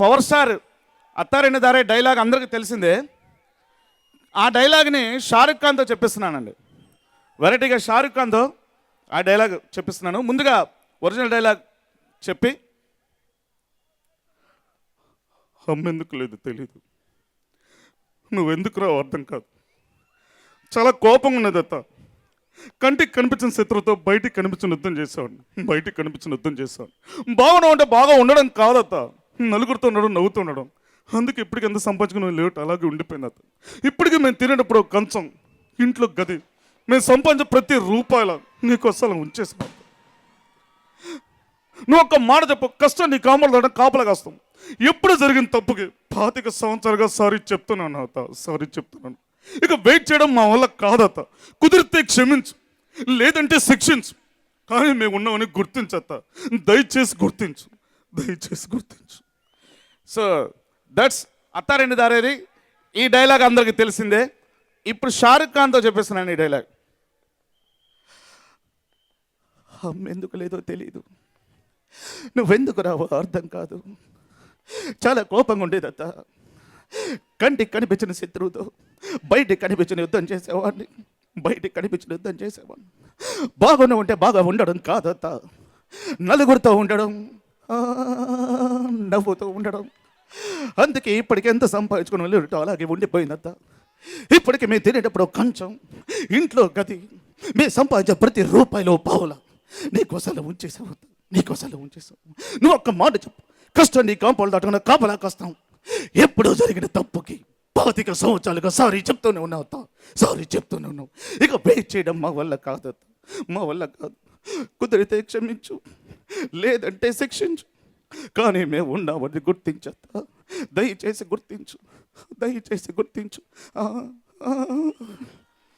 Power star అత్తారెండు దారే dialogue అందరికీ తెలిసిందే. ఆ డైలాగ్ని షారుఖ్ ఖాన్తో చెప్పిస్తున్నానండి. వెరైటీగా షారుఖ్ ఖాన్తో ఆ డైలాగ్ చెప్పిస్తున్నాను. ముందుగా ఒరిజినల్ డైలాగ్ చెప్పి. అమ్మెందుకు లేదు తెలీదు. నువ్వెందుకు రావు అర్థం కాదు. చాలా కోపంగా ఉన్నది అత్త. కంటికి కనిపించిన శత్రువుతో బయటికి కనిపించిన యుద్ధం చేసేవాడిని. బయటికి కనిపించిన యుద్ధం చేసేవాడిని. బాగున్నా అంటే బాగా ఉండడం కాదత్తా. నలుగురితో ఉండడం నవ్వుతూ ఉండడం అందుకే ఇప్పటికి ఎంత సంపాదించుకుని లేట్ అలాగే ఉండిపోయింది అతను. ఇప్పటికీ మేము తినేటప్పుడు కంచం ఇంట్లో గది. మేము సంపాదించే ప్రతి రూపాయల నీకోసం అసలు నువ్వు ఒక్క మాట చెప్పు కష్టం నీ కామలు కాపలా కాస్తాం. ఎప్పుడు జరిగిన తప్పుకి పాతిక సంవత్సరాలుగా సారీ చెప్తున్నాను అత్త సారీ చెప్తున్నాను. ఇక వెయిట్ చేయడం మా వల్ల కాదత్త కుదిరితే క్షమించు లేదంటే శిక్షించు. కానీ మేము ఉన్నామని గుర్తించత్త దయచేసి గుర్తించు. దయచేసి గుర్తించు. So that's Attarintiki Daredi. ఈ డైలాగ్ అందరికీ తెలిసిందే. ఇప్పుడు షారుఖ్ ఖాన్తో చెప్పేస్తున్నాను ఈ డైలాగ్ ఎందుకు లేదో తెలియదు నువ్వెందుకు రావో అర్థం కాదు. చాలా కోపంగా ఉండేదత్త కంటికి కనిపించిన శత్రువుతో బయటికి కనిపించిన యుద్ధం చేసేవాడిని. బయటికి కనిపించిన యుద్ధం చేసేవాడిని. బాగున్నా ఉంటే బాగా ఉండడం కాదత్త. నలుగురితో ఉండడం నవ్వుతూ ఉండడం. అందుకే ఇప్పటికి ఎంత సంపాదించుకుని వెళ్ళి అలాగే ఉండిపోయిందంత ఇప్పటికి మేము తినేటప్పుడు కంచం ఇంట్లో గది మేము సంపాదించే ప్రతి రూపాయలో పావుల. నీకోసారి ఉంచేసావు నీకోసారి ఉంచేసావు నువ్వు ఒక్క మాట చెప్పు. కష్టం నీ కాంపౌండ్ దాటుకున్న కాపలా కష్టం. ఎప్పుడో జరిగిన తప్పుకి పాతిక సంవత్సరాలుగా సారీ చెప్తూనే ఉన్నావు అత్త. సారీ చెప్తూనే ఉన్నావు. ఇక వెయిట్ చేయడం మా వల్ల కాదు మా వల్ల కాదు. కుదిరితే క్షమించు. లేదంటే శిక్షించు. కానీ మేము ఉన్నామని గుర్తించత్తా దయచేసి గుర్తించు. దయచేసి గుర్తించు.